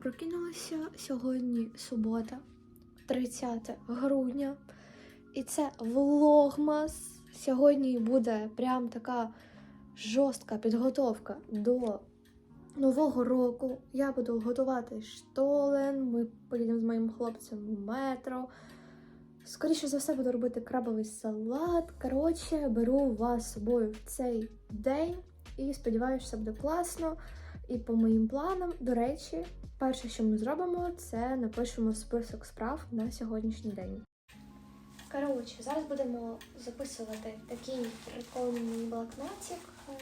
прокинулася. Сьогодні субота, 30 грудня. І це влогмас. Сьогодні буде прям така жорстка підготовка до нового року. Я буду готувати штолен. Ми поїдемо з моїм хлопцем в метро. Скоріше за все, буду робити крабовий салат. Коротше, беру вас з собою в цей день і сподіваюся, все буде класно. І по моїм планам, до речі, перше, що ми зробимо, це напишемо список справ на сьогоднішній день. Коротше, зараз будемо записувати такий прикольний блокнотик е,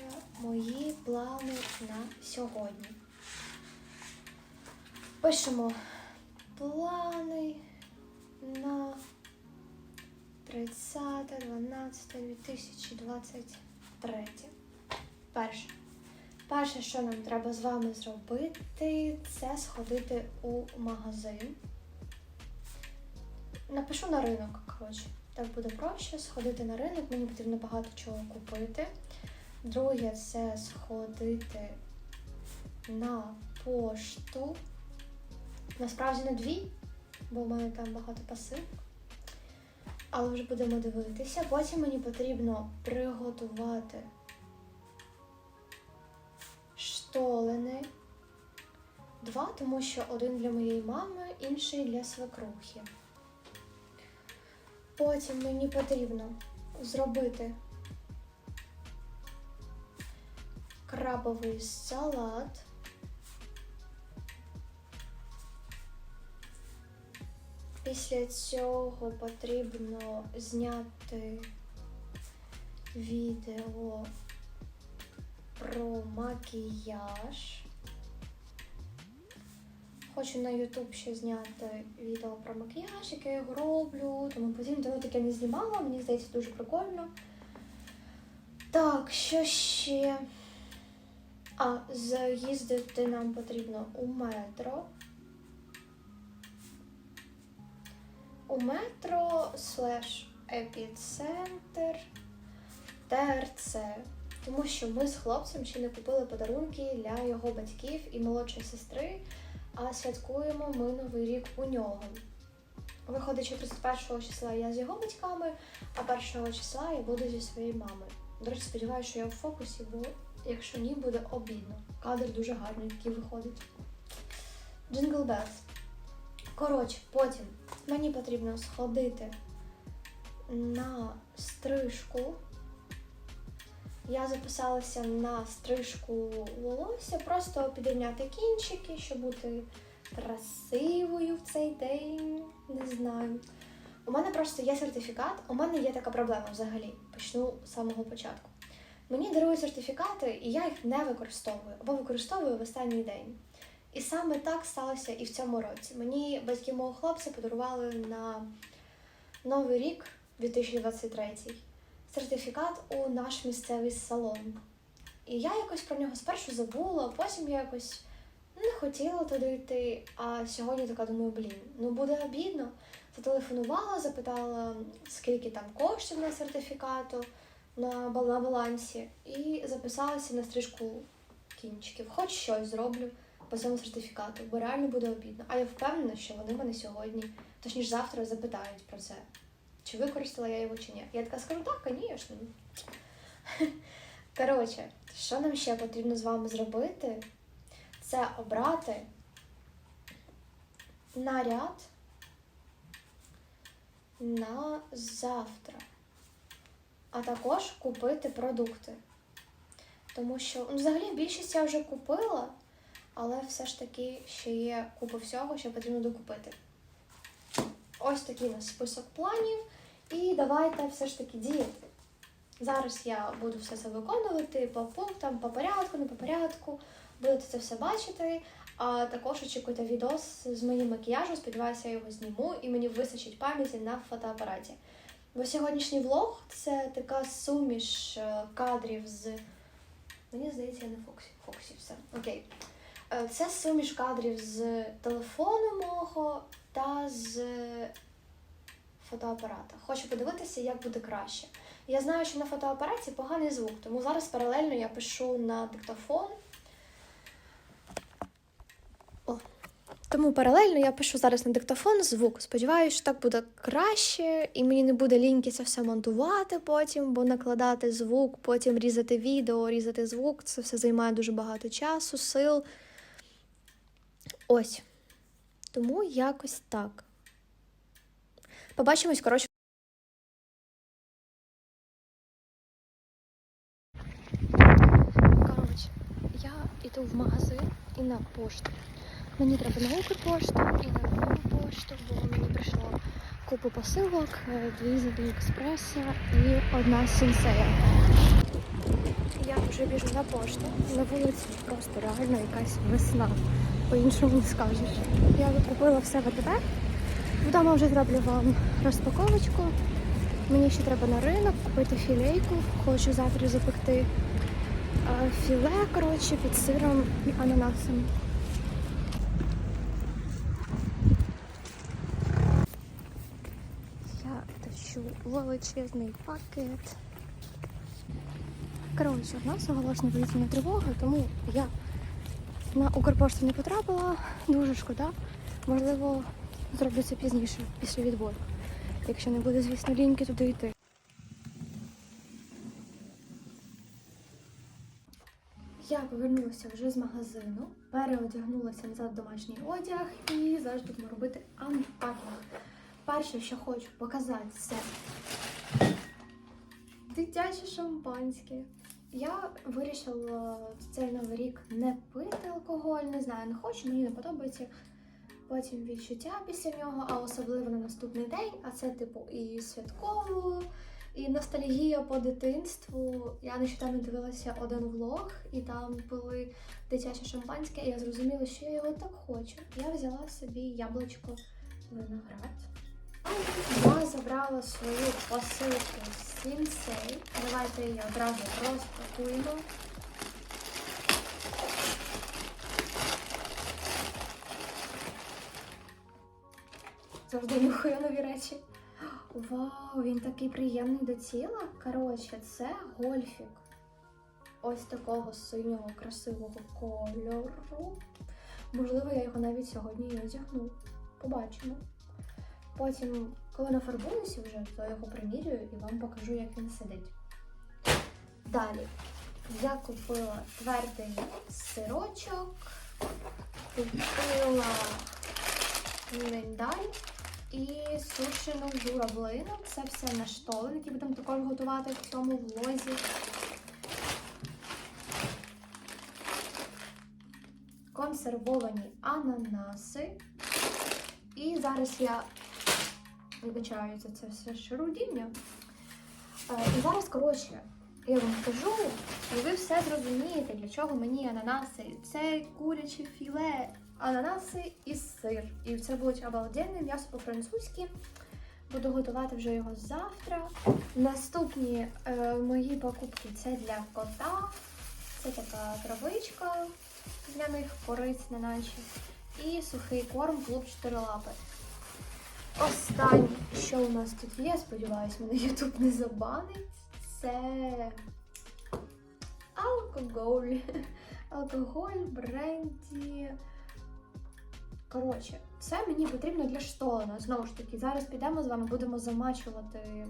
мої плани на сьогодні. Пишемо плани на 30.12.2023. Перше. Перше, що нам треба з вами зробити, це сходити у магазин. Напишу на ринок, коротше. Так буде проще сходити на ринок, мені потрібно багато чого купити. Друге, це сходити на пошту. Насправді на дві, бо в мене там багато посилок. Але вже будемо дивитися. Потім мені потрібно приготувати штолени. Два, тому що один для моєї мами, інший для свекрухи. Потім мені потрібно зробити крабовий салат. Після цього потрібно зняти відео про макіяж. Хочу на YouTube ще зняти відео про макіяж, яке я його роблю, тому подібне тому таке не знімала, мені здається, дуже прикольно. Так, що ще? А, заїздити нам потрібно у метро. У метро слеш епіцентр ТРЦ. Тому що ми з хлопцем ще не купили подарунки для його батьків і молодшої сестри, а святкуємо ми новий рік у нього. Виходить, що 31 числа я з його батьками, а 1 числа я буду зі своєю мамою. До речі, сподіваюся, що я в фокусі, бо якщо ні, буде обідно. Кадр дуже гарний такий виходить. Джингл Белс. Коротше, потім мені потрібно сходити на стрижку. Я записалася на стрижку волосся, просто підрівняти кінчики, щоб бути красивою в цей день. Не знаю. У мене просто є сертифікат. У мене є така проблема взагалі. Почну з самого початку. Мені дарують сертифікати, і я їх не використовую або використовую в останній день. І саме так сталося і в цьому році. Мені батьки мого хлопця подарували на Новий рік 2023 сертифікат у наш місцевий салон. І я якось про нього спершу забула, потім я якось не хотіла туди йти. А сьогодні така думаю, блін, ну буде обідно. Зателефонувала, запитала, скільки там коштів на сертифікату на, балансі, і записалася на стрижку кінчиків. Хоч щось зроблю по цьому сертифікату, бо реально буде обідно. А я впевнена, що вони мене сьогодні, точніше завтра, запитають про це. Чи використала я його чи ні. Я така скажу, так, звісно. Коротше, що нам ще потрібно з вами зробити? Це обрати наряд на завтра, а також купити продукти. Тому що ну, взагалі більшість я вже купила, але все ж таки ще є купа всього, що потрібно докупити. Ось такий у нас список планів. І давайте все ж таки діяти. Зараз я буду все це виконувати по пунктам, по порядку, не по порядку. Будете це все бачити. А також очікуйте відос з моїм макіяжем. Сподіваюся, я його зніму і мені вистачить пам'яті на фотоапараті. Бо сьогоднішній влог це така суміш е, кадрів з. Мені здається, я на Фоксі. Фоксі все. Окей. Е, Це суміш кадрів з телефону мого та з фотоапарата. Хочу подивитися, як буде краще. Я знаю, що на фотоапараті поганий звук, тому зараз паралельно я пишу на диктофон. Тому паралельно я пишу зараз на диктофон звук. Сподіваюся, що так буде краще, і мені не буде ліньки це все монтувати потім, бо накладати звук, потім різати відео, різати звук. Це все займає дуже багато часу, сил. Ось. Тому якось так. Побачимось, коротше. Коротше, я йду в магазин і на пошту. Мені треба на Укрпошту і на нову пошту, бо мені прийшло купу посилок, е, дві з Аліекспреса і одна з Сінсея. Я вже біжу на пошту. На вулиці просто реально якась весна. По-іншому не скажеш. Я купила все в АТБ. Вдома вже зроблю вам розпаковочку. Мені ще треба на ринок купити філейку. Хочу завтра запекти е, філе, коротше, під сиром і ананасом. Я тащу величезний пакет. Коротше, в нас оголошена повітряна тривога, тому я на Укрпошту не потрапила. Дуже шкода. Можливо, зроблю це пізніше, після відбору. Якщо не буде, звісно, ліньки туди йти. Я повернулася вже з магазину, переодягнулася назад в домашній одяг і зараз будемо робити анпакінг. Перше, що хочу показати, це дитяче шампанське. Я вирішила цей новий рік не пити алкоголь, не знаю, не хочу, мені не подобається. Потім відчуття після нього, а особливо на наступний день. А це, типу, і святково, і ностальгія по дитинству. Я нещодавно дивилася один влог, і там пили дитяче шампанське, і я зрозуміла, що я його так хочу. Я взяла собі яблучко виноград. Я забрала свою посилку з Сінсей. Давайте її одразу розпакуємо. Завжди нюхаю нові речі. Вау, він такий приємний до тіла. Коротше, це гольфік. Ось такого синього красивого кольору. Можливо, я його навіть сьогодні і одягну. Побачимо. Потім, коли нафарбуюся вже, то його примірюю і вам покажу, як він сидить. Далі я купила твердий сирочок, купила миндаль і сушену журавлину. Це все на штолен, які будемо також готувати в цьому влозі. Консервовані ананаси. І зараз я вибачаю за це все шарудіння. Е, І зараз, коротше, я вам скажу, і ви все зрозумієте, для чого мені ананаси. Це куряче філе, ананаси і сир. І це буде обалденне м'ясо по-французьки. Буду готувати вже його завтра. Наступні е, мої покупки це для кота. Це така травичка для них корисна наче. І сухий корм клуб 4 лапи. Останнє, що у нас тут є, сподіваюсь, мене YouTube не забанить. Це алкоголь. Алкоголь, бренді. Коротше, це мені потрібно для штолена. Знову ж таки, зараз підемо з вами, будемо замачувати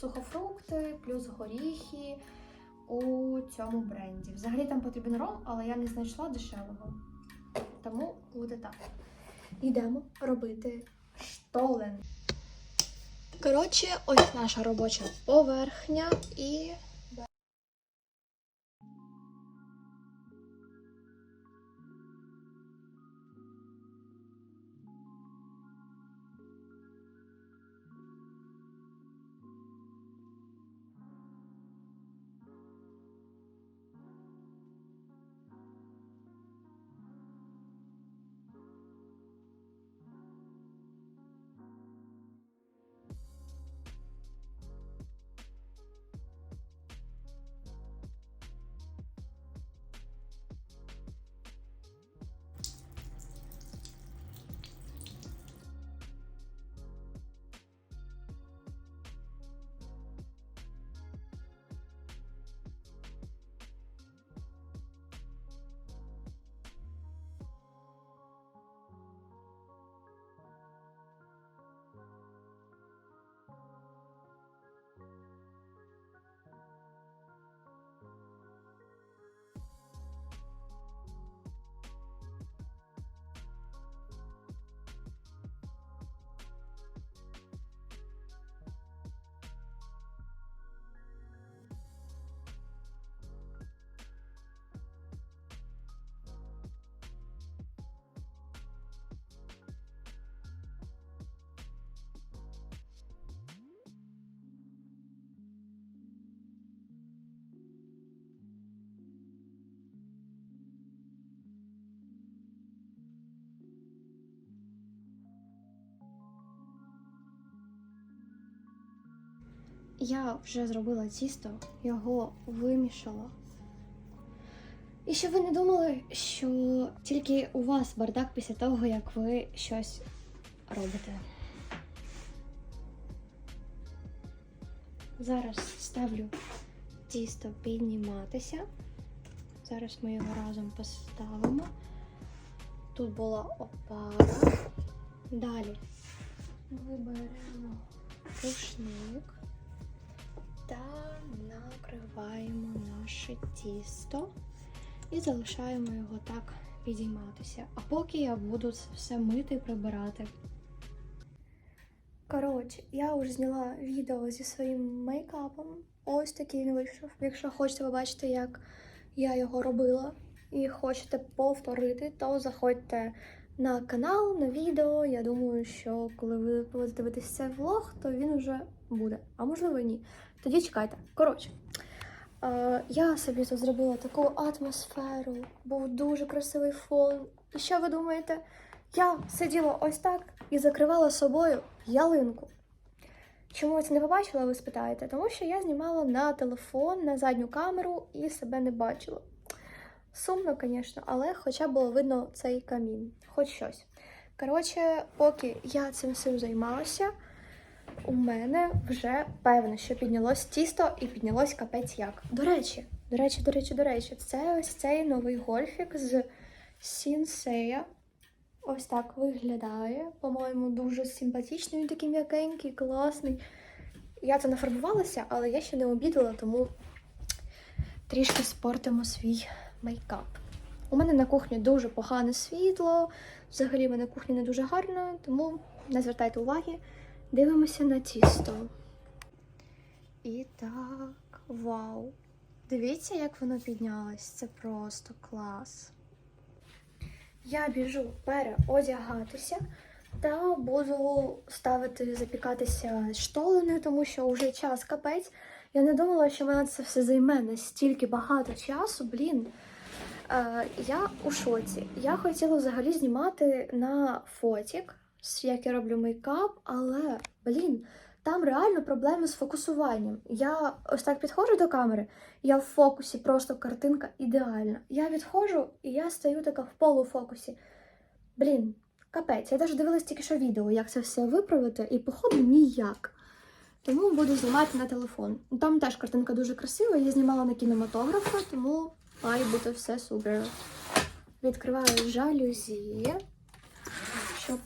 сухофрукти, плюс горіхи у цьому бренді. Взагалі там потрібен ром, але я не знайшла дешевого. Тому буде так. Йдемо робити штолен. Коротше, ось наша робоча поверхня і. Я вже зробила тісто, його вимішала. І щоб ви не думали, що тільки у вас бардак після того, як ви щось робите. Зараз ставлю тісто підніматися. Зараз ми його разом поставимо. Тут була опара. Далі виберемо рушник та накриваємо наше тісто і залишаємо його так підійматися. А поки я буду це все мити і прибирати. Коротше, я вже зняла відео зі своїм мейкапом. Ось такий він вийшов. Якщо хочете побачити, як я його робила, і хочете повторити, то заходьте на канал, на відео. Я думаю, що коли ви будете дивитися цей влог, то він вже буде. А можливо, ні. Тоді чекайте. Коротше, е, я собі тут зробила таку атмосферу, був дуже красивий фон. І що ви думаєте? Я сиділа ось так і закривала собою ялинку. Чому я це не побачила, ви спитаєте? Тому що я знімала на телефон, на задню камеру і себе не бачила. Сумно, звісно, але хоча було видно цей камін, хоч щось. Коротше, поки я цим всім займалася, у мене вже певно, що піднялось тісто і піднялось капець як. До речі, до речі, до речі, до речі, це ось цей новий гольфік з Сінсея. Ось так виглядає. По-моєму, дуже симпатичний, такий м'якенький, класний. Я це нафарбувалася, але я ще не обідала, тому трішки спортимо свій мейкап. У мене на кухні дуже погане світло. Взагалі, в мене кухня не дуже гарна, тому не звертайте уваги. Дивимося на тісто. І так, вау! Дивіться, як воно піднялось. Це просто клас. Я біжу переодягатися та буду ставити запікатися штолени, тому що вже час капець. Я не думала, що мене це все займе настільки багато часу, блін. Е, я у шоці. Я хотіла взагалі знімати на фотік, як я роблю мейкап, але, блін, там реально проблеми з фокусуванням. Я ось так підходжу до камери, я в фокусі, просто картинка ідеальна. Я відходжу і я стою така в полуфокусі. Блін, капець. Я навіть дивилась тільки що відео, як це все виправити, і, походу, ніяк. Тому буду знімати на телефон. Там теж картинка дуже красива, я знімала на кінематографа, тому має бути все супер. Відкриваю жалюзі, щоб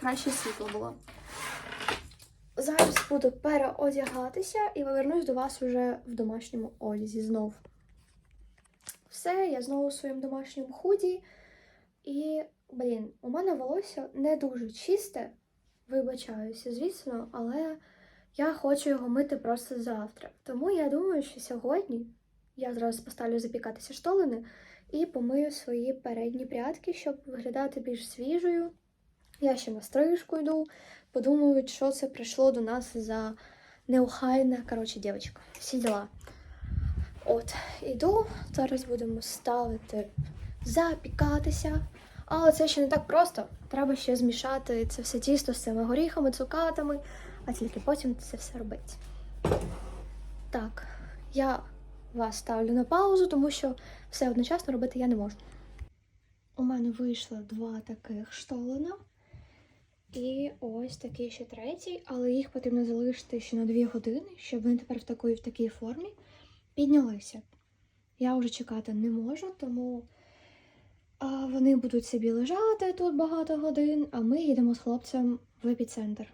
краще світло було. Зараз буду переодягатися і повернусь до вас уже в домашньому одязі знов. Все, я знову у своєму домашньому худі. І, блін, у мене волосся не дуже чисте, вибачаюся, звісно, але я хочу його мити просто завтра. Тому я думаю, що сьогодні я зараз поставлю запікатися штолени і помию свої передні прядки, щоб виглядати більш свіжою. Я ще на стрижку йду, подумають, що це прийшло до нас за неохайна, коротше, дівчинка. Всі діла. От, іду, зараз будемо ставити запікатися. Але це ще не так просто. Треба ще змішати це все тісто з цими горіхами, цукатами, а тільки потім це все робити. Так, я вас ставлю на паузу, тому що все одночасно робити я не можу. У мене вийшло два таких штолена. І ось такий ще третій, але їх потрібно залишити ще на 2 години, щоб вони тепер в такій в такій формі піднялися. Я вже чекати не можу, тому а, вони будуть собі лежати тут багато годин, а ми їдемо з хлопцем в епіцентр.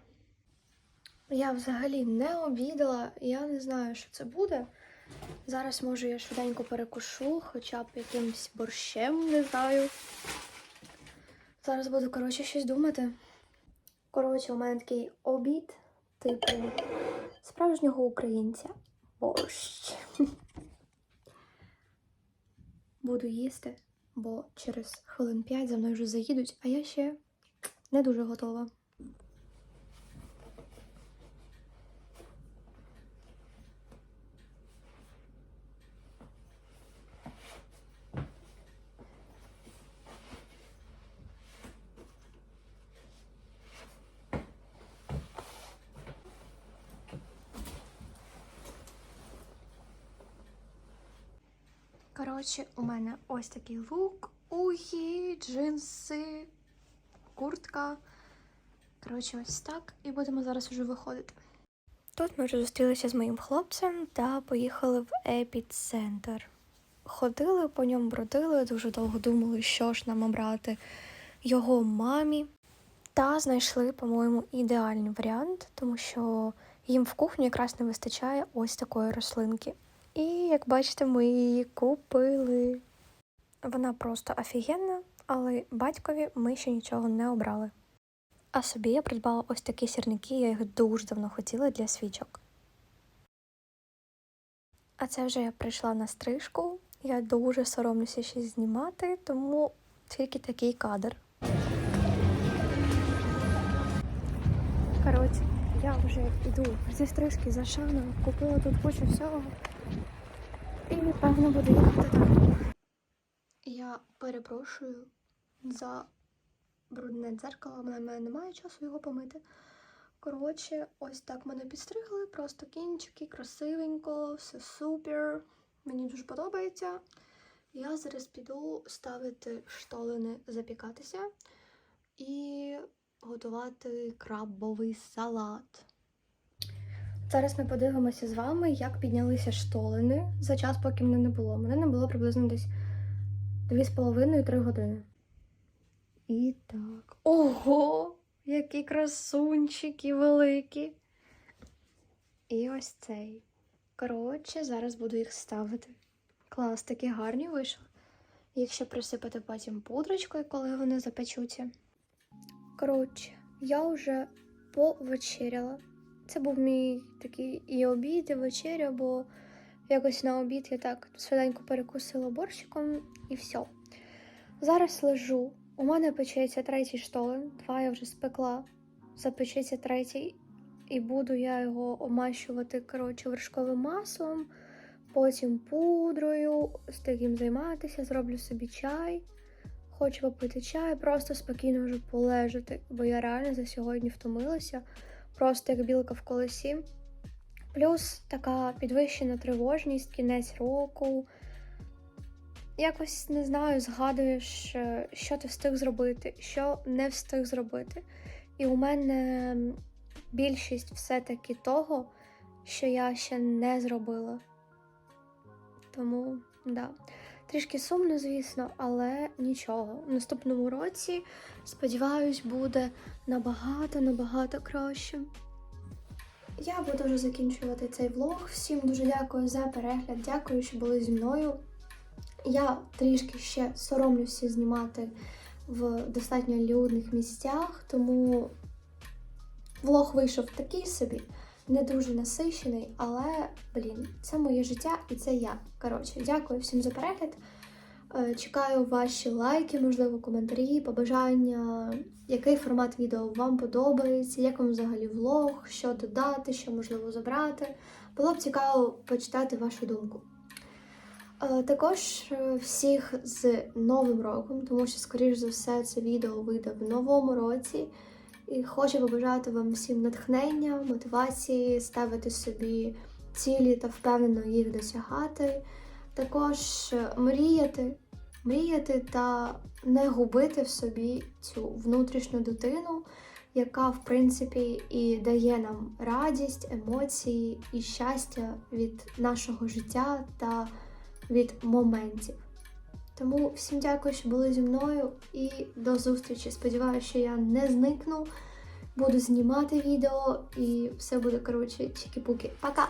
Я взагалі не обідала, я не знаю, що це буде. Зараз, може, я швиденько перекушу, хоча б якимось борщем, не знаю. Зараз буду, коротше, щось думати. Коротше, у мене такий обід, типу справжнього українця. Борщ. Буду їсти, бо через хвилин 5 за мною вже заїдуть, а я ще не дуже готова. Коротше, у мене ось такий лук, ухи, джинси, куртка. Коротше, ось так. І будемо зараз вже виходити. Тут ми вже зустрілися з моїм хлопцем та поїхали в епіцентр. Ходили по ньому, бродили, дуже довго думали, що ж нам обрати його мамі. Та знайшли, по-моєму, ідеальний варіант, тому що їм в кухні якраз не вистачає ось такої рослинки. І як бачите, ми її купили. Вона просто офігенна, але батькові ми ще нічого не обрали. А собі я придбала ось такі сірники, я їх дуже давно хотіла для свічок. А це вже я прийшла на стрижку. Я дуже соромлюся ще знімати, тому тільки такий кадр. Коротше, я вже йду зі стрижки за шаном, купила тут кучу всього. І напевно буду їхати далі. Я перепрошую за брудне дзеркало, але в мене немає часу його помити. Коротше, ось так мене підстригли, просто кінчики, красивенько, все супер. Мені дуже подобається. Я зараз піду ставити штолини запікатися і готувати крабовий салат. Зараз ми подивимося з вами, як піднялися штолини за час, поки мене не було. Мене не було приблизно десь 2,5-3 години. І так. Ого! Які красунчики великі. І ось цей. Коротше, зараз буду їх ставити. Клас, такі гарні вийшли. Їх ще присипати потім пудрочкою, коли вони запечуться. Коротше, я вже повечеряла. Це був мій такий і обід, і вечеря, бо якось на обід я так швиденько перекусила борщиком і все. Зараз лежу. У мене печеться третій штолен, два я вже спекла. Запечеться третій, і буду я його омащувати коротше, вершковим маслом, потім пудрою, з таким займатися, зроблю собі чай. Хочу попити чай, просто спокійно вже полежати, бо я реально за сьогодні втомилася, просто як білка в колесі. Плюс така підвищена тривожність, кінець року. Якось не знаю, згадуєш, е, що ти встиг зробити, що не встиг зробити. І у мене більшість все-таки того, що я ще не зробила. Тому, да. Трішки сумно, звісно, але нічого. В наступному році, сподіваюсь, буде набагато-набагато краще. Я буду вже закінчувати цей влог. Всім дуже дякую за перегляд. Дякую, що були зі мною. Я трішки ще соромлюся знімати в достатньо людних місцях, тому влог вийшов такий собі, не дуже насичений, але, блін, це моє життя і це я. Коротше, дякую всім за перегляд. Е, Чекаю ваші лайки, можливо, коментарі, побажання, який формат відео вам подобається, як вам взагалі влог, що додати, що можливо забрати. Було б цікаво почитати вашу думку. Е, Також е, всіх з Новим роком, тому що, скоріш за все, це відео вийде в новому році. І хочу побажати вам всім натхнення, мотивації, ставити собі цілі та впевнено їх досягати. Також е, мріяти, мріяти та не губити в собі цю внутрішню дитину, яка, в принципі, і дає нам радість, емоції і щастя від нашого життя та від моментів. Тому всім дякую, що були зі мною, і до зустрічі. Сподіваюся, що я не зникну. Буду знімати відео і все буде коротше чіки-пуки. Пока!